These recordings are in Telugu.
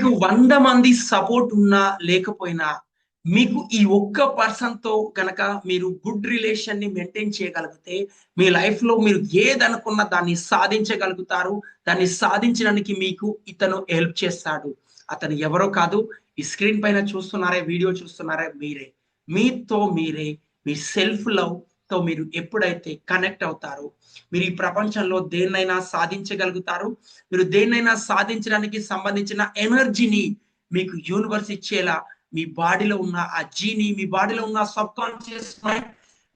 మీకు వంద మంది సపోర్ట్ ఉన్నా లేకపోయినా మీకు ఈ ఒక్క పర్సన్తో కనుక మీరు గుడ్ రిలేషన్ని మెయింటైన్ చేయగలిగితే మీ లైఫ్లో మీరు ఏదనుకున్న దాన్ని సాధించగలుగుతారు. దాన్ని సాధించడానికి మీకు ఇతను హెల్ప్ చేస్తాడు. అతను ఎవరో కాదు. ఈ స్క్రీన్ పైన చూస్తున్నారే వీడియో చూస్తున్నారే మీరే. మీతో మీరే మీ సెల్ఫ్ లవ్ తో మీరు ఎప్పుడైతే కనెక్ట్ అవుతారో మీరు ఈ ప్రపంచంలో దేన్నైనా సాధించగలుగుతారు మీరు దేన్నైనా సాధించడానికి సంబంధించిన ఎనర్జీని మీకు యూనివర్స్ ఇచ్చేలా మీ బాడీలో ఉన్న ఆ జీని మీ బాడీలో ఉన్న సబ్ కాన్షియస్ మైండ్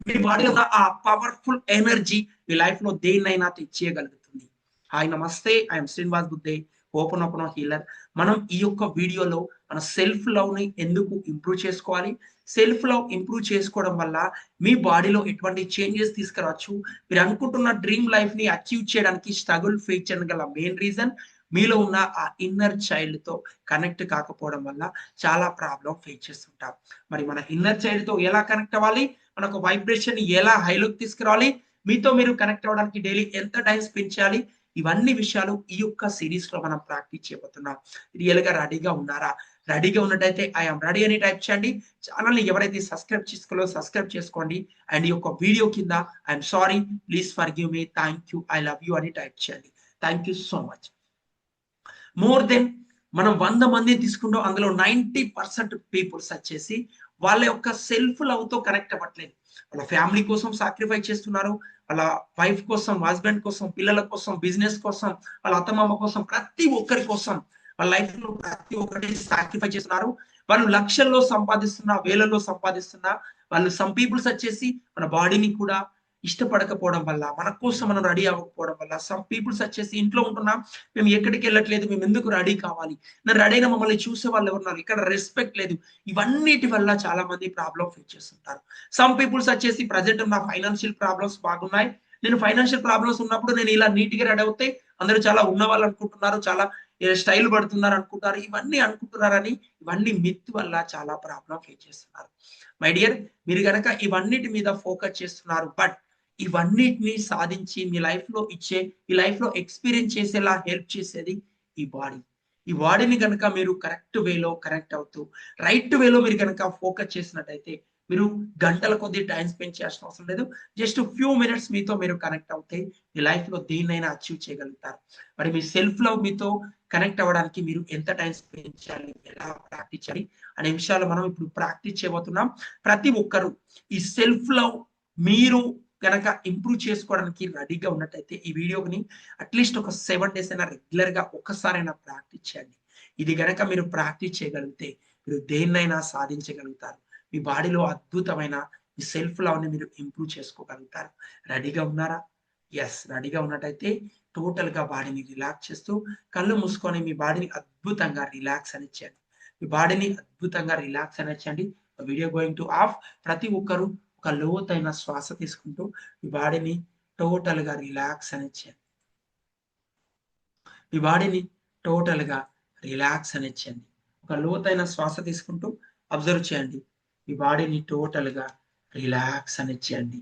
మీ బాడీలో ఉన్న ఆ పవర్ఫుల్ ఎనర్జీ మీ లైఫ్లో దేన్నైనా తెచ్చేయగలుగుతుంది. హాయ్ నమస్తే. I'm Srinivas Buddhe open open healer మనం ఈ యొక్క వీడియోలో మన సెల్ఫ్ లవ్ని ఎందుకు ఇంప్రూవ్ చేసుకోవాలి? సెల్ఫ్ లవ్ ఇంప్రూవ్ చేసుకోవడం వల్ల మీ బాడీలో ఎటువంటి చేంజెస్ తీసుకురావచ్చు? మీరు అనుకుంటున్న డ్రీమ్ లైఫ్ని అచీవ్ చేయడానికి స్ట్రగుల్ ఫేస్ చేయడం గల మెయిన్ రీజన్ మీలో ఉన్న ఆ ఇన్నర్ చైల్డ్తో కనెక్ట్ కాకపోవడం వల్ల చాలా ప్రాబ్లం ఫేస్ చేస్తుంటాం. మరి మన ఇన్నర్ చైల్డ్తో ఎలా కనెక్ట్ అవ్వాలి? మనకు వైబ్రేషన్ ఎలా హైలోకి తీసుకురావాలి? మీతో మీరు కనెక్ట్ అవ్వడానికి డైలీ ఎంత టైం స్పెండ్ చేయాలి? ఇవన్నీ విషయాలు ఈ యొక్క సిరీస్లో మనం ప్రాక్టీస్ చేయబోతున్నాం. రియల్గా రెడీగా ఉన్నారా? రెడీగా ఉన్నట్టయితే ఐఎమ్ రెడీ అని టైప్ చేయండి. ఛానల్ని ఎవరైతే సబ్స్క్రైబ్ చేసుకోలో సబ్స్క్రైబ్ చేసుకోండి. అండ్ ఈ యొక్క వీడియో కింద I'm sorry please forgive me thank you I love you అని టైప్ చేయండి. Thank you so much more than మనం వంద మంది తీసుకుంటాం అందులో నైంటీ పర్సెంట్ పీపుల్స్ వచ్చేసి వాళ్ళ యొక్క సెల్ఫ్ లవ్తో కనెక్ట్ అవ్వట్లేదు. వాళ్ళ ఫ్యామిలీ కోసం సాక్రిఫై చేస్తున్నారు. వాళ్ళ వైఫ్ కోసం హస్బెండ్ కోసం పిల్లల కోసం బిజినెస్ కోసం వాళ్ళ అత్తమామ కోసం ప్రతి ఒక్కరి కోసం వాళ్ళ లైఫ్లో ప్రతి ఒక్కటి సాక్రిఫై చేస్తున్నారు. వాళ్ళు లక్షల్లో సంపాదిస్తున్నా వేలలో సంపాదిస్తున్నా వాళ్ళు సమ్ పీపుల్స్ వచ్చేసి మన బాడీని కూడా ఇష్టపడకపోవడం వల్ల మన కోసం మనం రెడీ అవ్వకపోవడం వల్ల సమ్ పీపుల్స్ వచ్చేసి ఇంట్లో ఉంటున్నాం మేము ఎక్కడికి వెళ్ళట్లేదు మేము ఎందుకు రెడీ కావాలి? నేను రెడీ అయిన మమ్మల్ని చూసే వాళ్ళు ఎవరున్నారు ఇక్కడ రెస్పెక్ట్ లేదు. ఇవన్నిటి వల్ల చాలా మంది ప్రాబ్లం ఫేస్ చేస్తుంటారు. సమ్ పీపుల్స్ వచ్చేసి ప్రజెంట్ నా ఫైనాన్షియల్ ప్రాబ్లమ్స్ బాగున్నాయి. నేను ఫైనాన్షియల్ ప్రాబ్లమ్స్ ఉన్నప్పుడు నేను ఇలా నీట్గా రెడీ అవుతే అందరూ చాలా ఉన్న వాళ్ళు అనుకుంటున్నారు. చాలా స్టైల్ పడుతున్నారు అనుకుంటారు? ఇవన్నీ అనుకుంటున్నారని ఇవన్నీ మిత్ వల్ల చాలా ప్రాబ్లం ఫేస్ చేస్తున్నారు. మై డియర్ మీరు కనుక ఇవన్నిటి మీద ఫోకస్ చేస్తున్నారు బట్ ఇవన్నిటిని సాధించి మీ లైఫ్లో ఇచ్చే ఈ లైఫ్లో ఎక్స్పీరియన్స్ చేసేలా హెల్ప్ చేసేది ఈ బాడీ ఈ బాడీని కనుక మీరు కరెక్ట్ వేలో కరెక్ట్ అవుతూ రైట్ వేలో మీరు కనుక ఫోకస్ చేసినట్టయితే మీరు గంటల కొద్ది టైం స్పెండ్ చేయాల్సిన అవసరం లేదు. జస్ట్ ఫ్యూ మినిట్స్ మీతో మీరు కనెక్ట్ అవుతే మీ లైఫ్లో దేన్నైనా అచీవ్ చేయగలుగుతారు. మరి మీ సెల్ఫ్ లవ్ మీతో కనెక్ట్ అవ్వడానికి మీరు ఎంత టైం స్పెండ్ చేయాలి ఎలా ప్రాక్టీస్ చేయాలి అనే విషయాలు మనం ఇప్పుడు ప్రాక్టీస్ చేయబోతున్నాం. ప్రతి ఒక్కరు ఈ సెల్ఫ్ లవ్ మీరు కనుక ఇంప్రూవ్ చేసుకోవడానికి రెడీగా ఉన్నట్టయితే ఈ వీడియోని అట్లీస్ట్ ఒక సెవెన్ డేస్ అయినా రెగ్యులర్గా ఒక్కసారైనా ప్రాక్టీస్ చేయండి. ఇది గనక మీరు ప్రాక్టీస్ చేయగలిగితే మీరు దేన్నైనా సాధించగలుగుతారు. మీ బాడీలో అద్భుతమైన మీ సెల్ఫ్ లవ్ని మీరు ఇంప్రూవ్ చేసుకోగలుగుతారు? రెడీగా ఉన్నారా? ఎస్ రెడీగా ఉన్నట్టయితే టోటల్గా బాడీని రిలాక్స్ చేస్తూ కళ్ళు మూసుకొని మీ బాడీని అద్భుతంగా రిలాక్స్ అని చేయండి. మీ బాడీని అద్భుతంగా రిలాక్స్ అని చేయండి. వీడియో గోయింగ్ టు ఆఫ్ ప్రతి ఒక్కరు ఒక లోతైన శ్వాస తీసుకుంటూ మీ బాడీని టోటల్గా రిలాక్స్ చేయండి. మీ బాడీని టోటల్గా రిలాక్స్ చేయండి. ఒక లోతైన శ్వాస తీసుకుంటూ అబ్జర్వ్ చేయండి. మీ బాడీని టోటల్గా రిలాక్స్ అని చేయండి.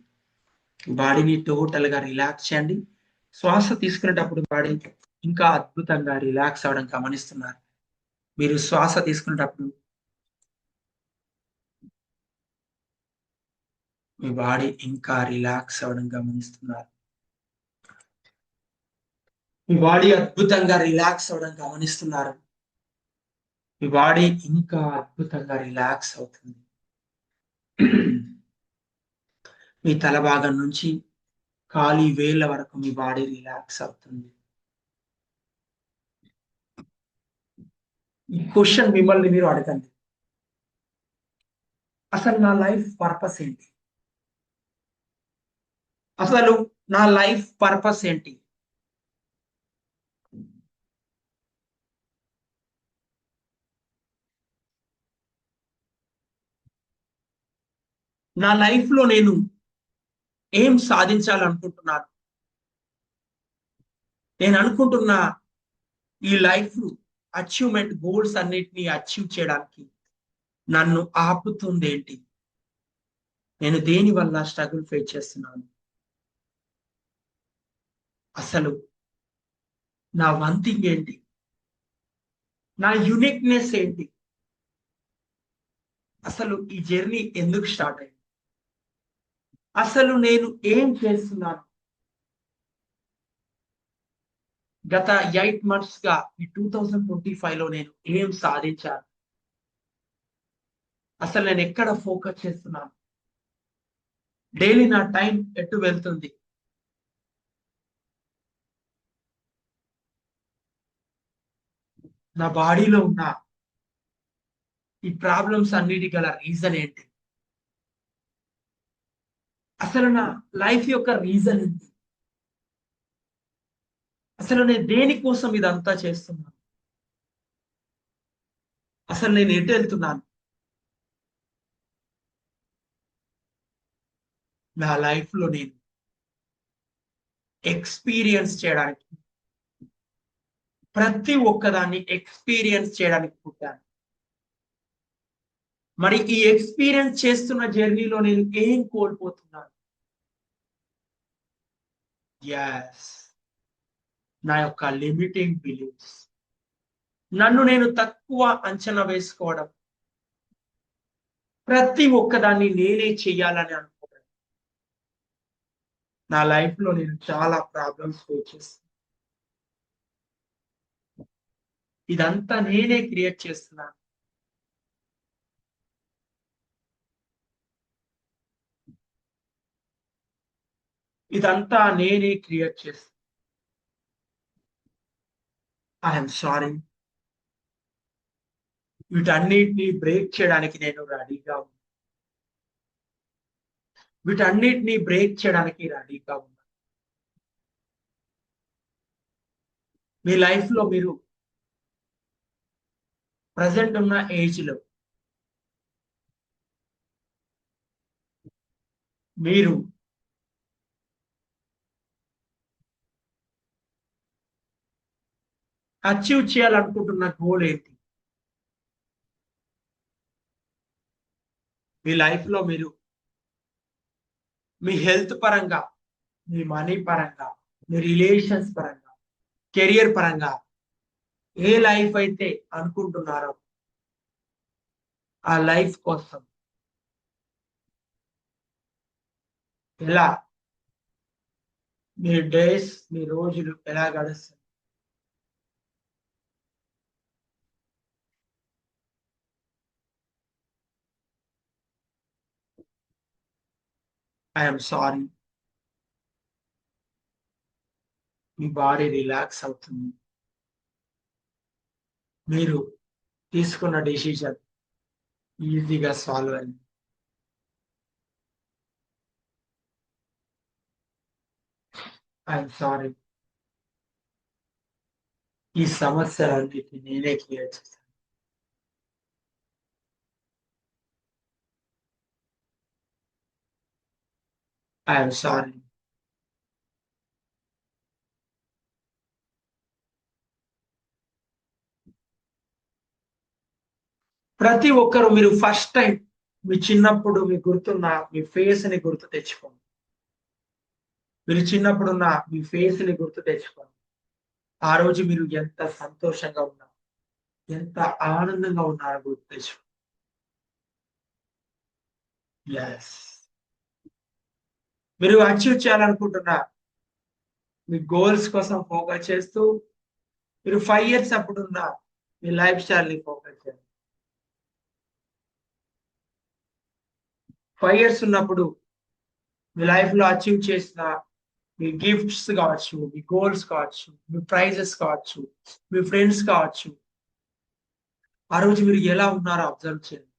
బాడీని టోటల్గా రిలాక్స్ చేయండి. శ్వాస తీసుకునేటప్పుడు బాడీ ఇంకా అద్భుతంగా రిలాక్స్ అవడం గమనిస్తున్నారు. మీరు శ్వాస తీసుకునేటప్పుడు మీ బాడీ ఇంకా రిలాక్స్ అవ్వడం గమనిస్తున్నారు. మీ బాడీ అద్భుతంగా రిలాక్స్ అవ్వడం గమనిస్తున్నారు. మీ బాడీ ఇంకా అద్భుతంగా రిలాక్స్ అవుతుంది. మీ తల భాగం నుంచి ఖాళీ వేళ్ళ వరకు మీ బాడీ రిలాక్స్ అవుతుంది. ఈ క్వశ్చన్ మిమ్మల్ని మీరు అడగండి. అసలు నా లైఫ్ పర్పస్ ఏంటి? అసలు నా లైఫ్ పర్పస్ ఏంటి? నా లైఫ్లో నేను ఏం సాధించాలనుకుంటున్నాను నేను అనుకుంటున్న ఈ లైఫ్ అచీవ్మెంట్ గోల్స్ అన్నిటిని అచీవ్ చేయడానికి నన్ను ఆపుతుంది ఏంటి? నేను దేని వల్ల స్ట్రగుల్ ఫేస్ చేస్తున్నాను? అసలు నా వంతింగ్ ఏంటి? నా యునిక్నెస్ ఏంటి? అసలు ఈ జర్నీ ఎందుకు స్టార్ట్ అయింది? అసలు నేను ఏం చేస్తున్నాను? గత ఎయిట్ మంత్స్గా ఈ టూ థౌజండ్ ట్వంటీ ఫైవ్లో నేను ఏం సాధించాను? అసలు నేను ఎక్కడ ఫోకస్ చేస్తున్నాను? డైలీ నా టైం ఎటు వెళ్తుంది? నా బాడీలో ఉన్న ఈ ప్రాబ్లమ్స్ అన్నిటి గల రీజన్ ఏంటి? అసలు నా లైఫ్ యొక్క రీజన్ ఏంటి? అసలు నేను దేనికోసం ఇదంతా చేస్తున్నాను? అసలు నేను ఎటు వెళ్తున్నాను? నా లైఫ్లో నేను ఎక్స్పీరియన్స్ చేయడానికి ప్రతి ఒక్కదాన్ని ఎక్స్పీరియన్స్ చేయడానికి పుట్టాను. మరి ఈ ఎక్స్పీరియన్స్ చేస్తున్న జర్నీలో నేను ఏం కోల్పోతున్నాను? ఎస్ నా యొక్క లిమిటింగ్ బిలీఫ్స్ నన్ను నేను తక్కువ అంచనా వేసుకోవడం. ప్రతి ఒక్కదాన్ని నేనే చెయ్యాలని అనుకోవడం. నా లైఫ్లో నేను చాలా ప్రాబ్లమ్స్ ఫేస్ చేస్తాను ఇదంతా నేనే క్రియేట్ చేస్తున్నాను. ఇదంతా నేనే క్రియేట్ చేస్తాను ఐఎమ్ సారీ వీటన్నిటిని బ్రేక్ చేయడానికి నేను రెడీగా ఉన్నా. వీటన్నిటిని బ్రేక్ చేయడానికి రెడీగా ఉన్నా. మీ లైఫ్లో మీరు ప్రజెంట్ ఉన్న ఏజ్లో మీరు అచీవ్ చేయాలనుకుంటున్న గోల్ ఏంటి? మీ లైఫ్లో మీరు మీ హెల్త్ పరంగా మీ మనీ పరంగా మీ రిలేషన్స్ పరంగా కెరియర్ పరంగా ఏ లైఫ్ అయితే అనుకుంటున్నారో ఆ లైఫ్ కోసం ఎలా మీ డేస్ మీ రోజులు ఎలా గడుస్తుంది ఐఎమ్ సారీ మీ బాడీ రిలాక్స్ అవుతుంది. మీరు తీసుకున్న డెసిషన్ ఈజీగా సాల్వ్ అయింది. ఐఎమ్ సారీ ఈ సమస్యలన్నిటి నేనే క్లియర్ చేశాను. ఐఎమ్ సారీ ప్రతి ఒక్కరు మీరు ఫస్ట్ టైం మీ చిన్నప్పుడు మీ గుర్తున్న మీ ఫేస్ని గుర్తు తెచ్చుకోండి. మీరు చిన్నప్పుడున్న మీ ఫేస్ని గుర్తు తెచ్చుకోండి. ఆ రోజు మీరు ఎంత సంతోషంగా ఉన్నారు ఎంత ఆనందంగా ఉన్నారో గుర్తు తెచ్చుకోండి. ఎస్ మీరు అచీవ్ చేయాలనుకుంటున్న. మీ గోల్స్ కోసం ఫోకస్ చేస్తూ మీరు ఫైవ్ ఇయర్స్ అప్పుడున్న మీ లైఫ్ స్టైల్ని ఫోకస్ చేయండి. ఫైవ్ ఇయర్స్ ఉన్నప్పుడు మీ లైఫ్లో అచీవ్ చేసిన మీ గిఫ్ట్స్ కావచ్చు మీ గోల్స్ కావచ్చు మీ ప్రైజెస్ కావచ్చు మీ ఫ్రెండ్స్ కావచ్చు ఆ రోజు మీరు ఎలా ఉన్నారో అబ్జర్వ్ చేయండి.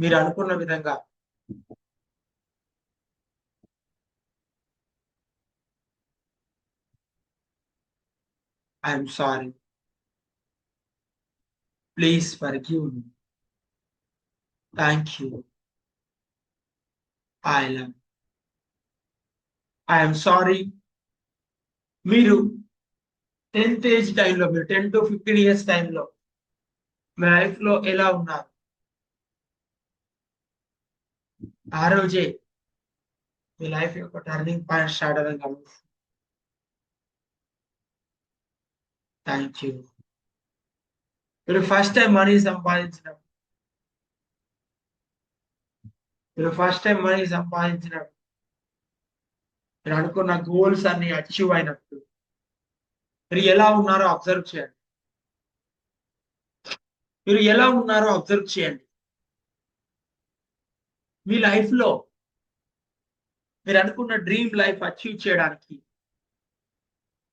మీరు అనుకున్న విధంగా. I'm sorry please forgive me thank you I love I'm sorry మీరు టెన్త్ ఏజ్ టైంలో మీరు టెన్ టు ఫిఫ్టీన్ ఇయర్స్ టైంలో మీ లైఫ్లో ఎలా ఉన్నారు? ఆ రోజే మీ లైఫ్ యొక్క టర్నింగ్ పాయింట్ స్టార్ట్ అవ్వడం గమనిస్తుంది థ్యాంక్ యూ మీరు ఫస్ట్ టైం మనీ సంపాదించినప్పుడు మీరు ఫస్ట్ టైం మనీ సంపాదించినప్పుడు మీరు అనుకున్న గోల్స్ అన్ని అచీవ్ అయినప్పుడు మీరు ఎలా ఉన్నారో అబ్జర్వ్ చేయండి. మీరు ఎలా ఉన్నారో అబ్జర్వ్ చేయండి. మీ లైఫ్లో మీరు అనుకున్న డ్రీమ్ లైఫ్ అచీవ్ చేయడానికి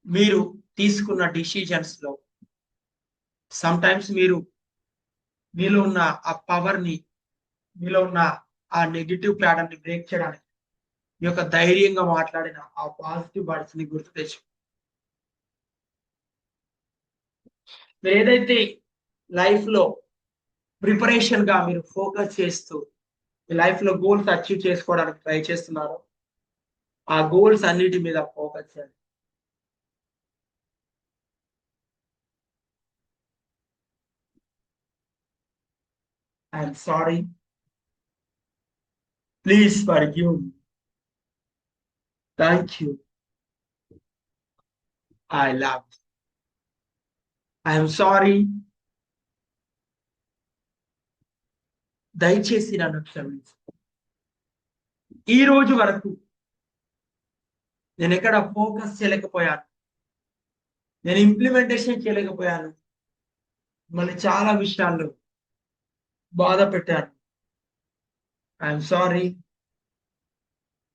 మీరు తీసుకున్న డిసిజన్స్లో సమ్టైమ్స్ మీరు మీలో ఉన్న ఆ పవర్ని మీలో ఉన్న ఆ నెగిటివ్ ప్యాటర్న్ని బ్రేక్ చేయడానికి మీ యొక్క ధైర్యంగా మాట్లాడిన ఆ పాజిటివ్ వర్డ్స్ని గుర్తు తెచ్చు మీరు ఏదైతే లైఫ్లో ప్రిపరేషన్గా మీరు ఫోకస్ చేస్తూ మీ లైఫ్లో గోల్స్ అచీవ్ చేసుకోవడానికి ట్రై చేస్తున్నారో ఆ గోల్స్ అన్నిటి మీద ఫోకస్ చేయండి I'm sorry please forgive me. Thank you. I love you. I దయచేసి నన్ను క్షమించు. ఈ రోజు వరకు నేను ఎక్కడ ఫోకస్ చేయలేకపోయాను. నేను ఇంప్లిమెంటేషన్ చేయలేకపోయాను. మళ్ళీ చాలా విషయాల్లో బాధ పెట్టాను. I'm sorry.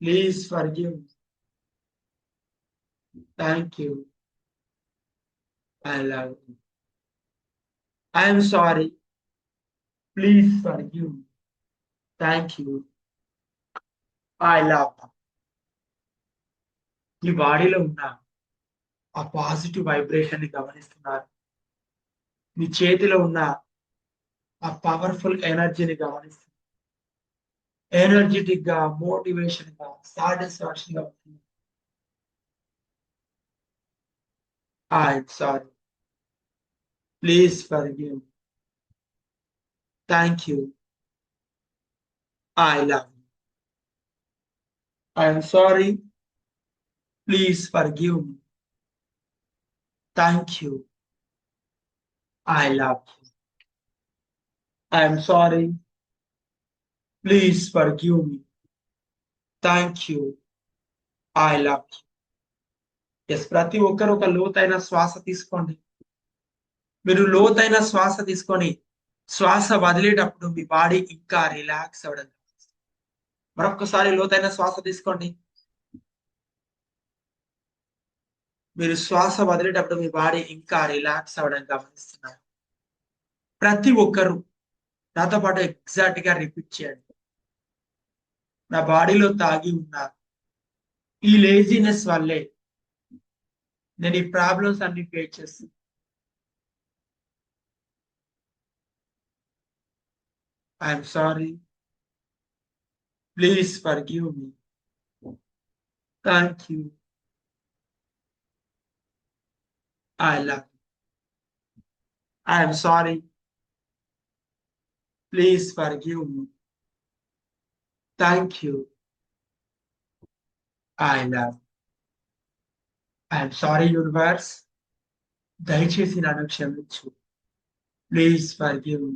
Please forgive thank you. I love I'm sorry. Please forgive me. Thank you I love ఈ బాడీలో ఉన్న ఆ పాజిటివ్ వైబ్రేషన్ని గమనిస్తున్నారు. మీ చేతిలో ఉన్న ఆ పవర్ఫుల్ ఎనర్జీని గమనిస్తున్నారు. ఎనర్జెటిక్గా మోటివేషన్గా సాటిస్ఫాక్షన్గా ఉంటుంది I sorry please forgive thank you I love you I'm sorry please forgive me thank you I love you I'm sorry please forgive me thank you I love you yes ప్రతి ఒక్కరు ఒక లోతైన శ్వాస తీసుకోండి. మీరు లోతైన శ్వాస తీసుకొని శ్వాస వదిలేటప్పుడు మీ బాడీ ఇంకా రిలాక్స్ అవ్వడం. మరొకసారి లోతైన శ్వాస తీసుకోండి. మీరు శ్వాస వదిలేటప్పుడు మీ బాడీ ఇంకా రిలాక్స్ అవ్వడం గమనిస్తున్నారు. ప్రతి ఒక్కరు నాతో పాటు ఎగ్జాక్ట్గా రిపీట్ చేయండి. నా బాడీలో తాగి ఉన్నారు ఈ లేజినెస్ వల్లే నేను ఈ ప్రాబ్లమ్స్ అన్ని ఫేస్ చేస్తాను I'm sorry please forgive me thank you I love you. I am sorry. Please forgive me. Thank you. I love you. I am sorry, universe. దయచేసి నన్ను క్షమించు please forgive me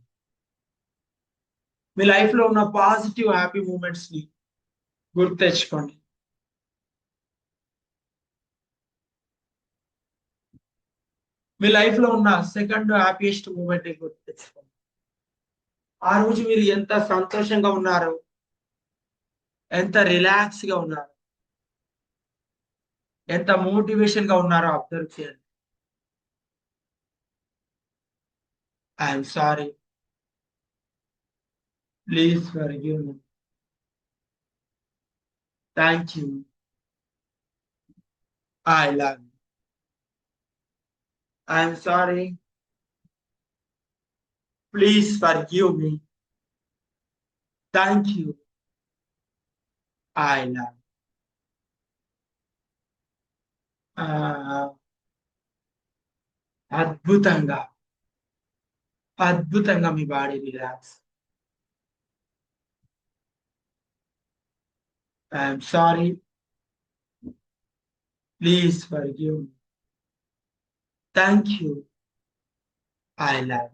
మీ లైఫ్లో ఉన్న పాజిటివ్ హ్యాపీ మూమెంట్స్ని గుర్తు తెచ్చుకోండి మీ లైఫ్లో ఉన్న సెకండ్ హ్యాపీయెస్ట్ మూమెంట్ గుర్తు తెచ్చుకోండి ఆ రోజు మీరు ఎంత సంతోషంగా ఉన్నారు ఎంత రిలాక్స్గా ఉన్నారు ఎంత మోటివేషన్గా ఉన్నారో అబ్జర్వ్ చేయండి. I'm sorry Please forgive me thank you I love you I'm sorry Please forgive me. Thank you. I love. Ah, అద్భుతంగా అద్భుతంగా మీ body relax I'm sorry please forgive thank you I love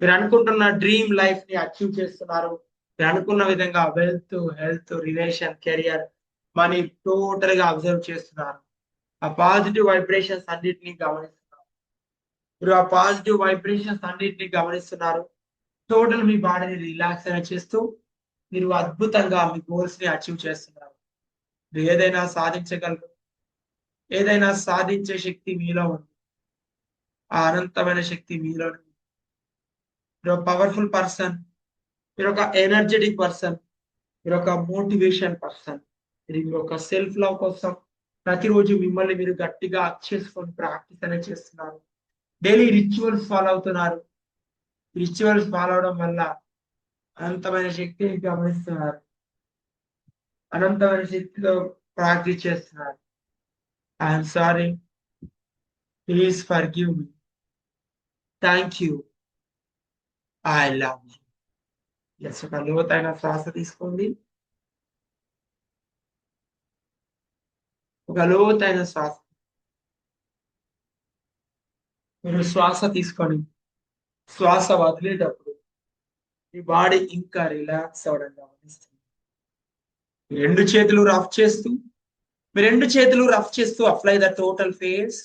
మీరు అనుకుంటున్న డ్రీమ్ లైఫ్ని అచీవ్ చేస్తున్నారు. మీరు అనుకున్న విధంగా wealth health relation career money టోటల్గా అబ్జర్వ్ చేస్తున్నారు. ఆ పాజిటివ్ వైబ్రేషన్స్ అన్నిటిని గమనిస్తున్నారు. మీరు ఆ పాజిటివ్ వైబ్రేషన్స్ అన్నిటిని గమనిస్తున్నారు. టోటల్ మీ బాడీని రిలాక్స్ అయినా చేస్తూ మీరు అద్భుతంగా మీ గోల్స్ని అచీవ్ చేస్తున్నారు. మీరు ఏదైనా సాధించగలరు. ఏదైనా సాధించే శక్తి మీలో ఉంది. ఆ అనంతమైన శక్తి మీలో మీరు ఒక పవర్ఫుల్ పర్సన్ మీరు ఒక ఎనర్జెటిక్ పర్సన్ మీరు ఒక మోటివేషన్ పర్సన్ మీరు ఒక సెల్ఫ్ లవ్ కోసం ప్రతిరోజు మిమ్మల్ని మీరు గట్టిగా చేసుకొని ప్రాక్టీస్ అనేది చేస్తున్నారు. డైలీ రిచువల్స్ ఫాలో అవుతున్నారు. రిచువల్స్ ఫాలో అవడం వల్ల అనంతమైన శక్తిని గమనిస్తున్నారు. అనంతమైన శక్తిలో ప్రాక్టీస్ చేస్తున్నారు. I'm sorry please forgive me thank you I love you yes ఒక లోతైన శ్వాస తీసుకోండి. ఒక లోతైన శ్వాస. మీరు శ్వాస తీసుకొని శ్వాస వదిలేటప్పుడు మీ బాడీ ఇంకా రిలాక్స్ అవడం గమనిస్తుంది మీ రెండు చేతులు రఫ్ చేస్తూ మీ రెండు చేతులు రఫ్ చేస్తూ apply the total face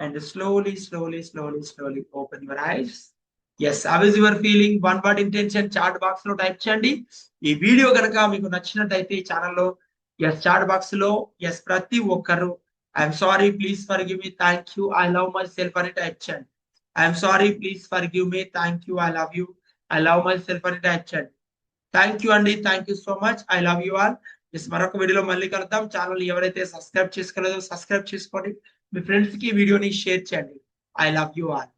and slowly slowly slowly slowly open your eyes yes how your feeling one word intention chat బాక్స్లో టైప్ చేయండి. ఈ వీడియో కనుక మీకు నచ్చినట్టయితే ఈ ఛానల్లో ఎస్ చాట్ బాక్స్లో ఎస్ ప్రతి ఒక్కరు I'm sorry please forgive me thank you I love myself అని టైప్ చేయండి. I'm sorry please forgive me thank you I love you I love myself అని టైప్ థ్యాంక్ యూ అండి thank you so much I love you all miss మరొక వీడియోలో మళ్ళీ కలుద్దాం. ఛానల్ ఎవరైతే సబ్స్క్రైబ్ చేసుకోలేదో సబ్స్క్రైబ్ చేసుకోండి. మీ ఫ్రెండ్స్కి వీడియోని షేర్ చేయండి. I love you all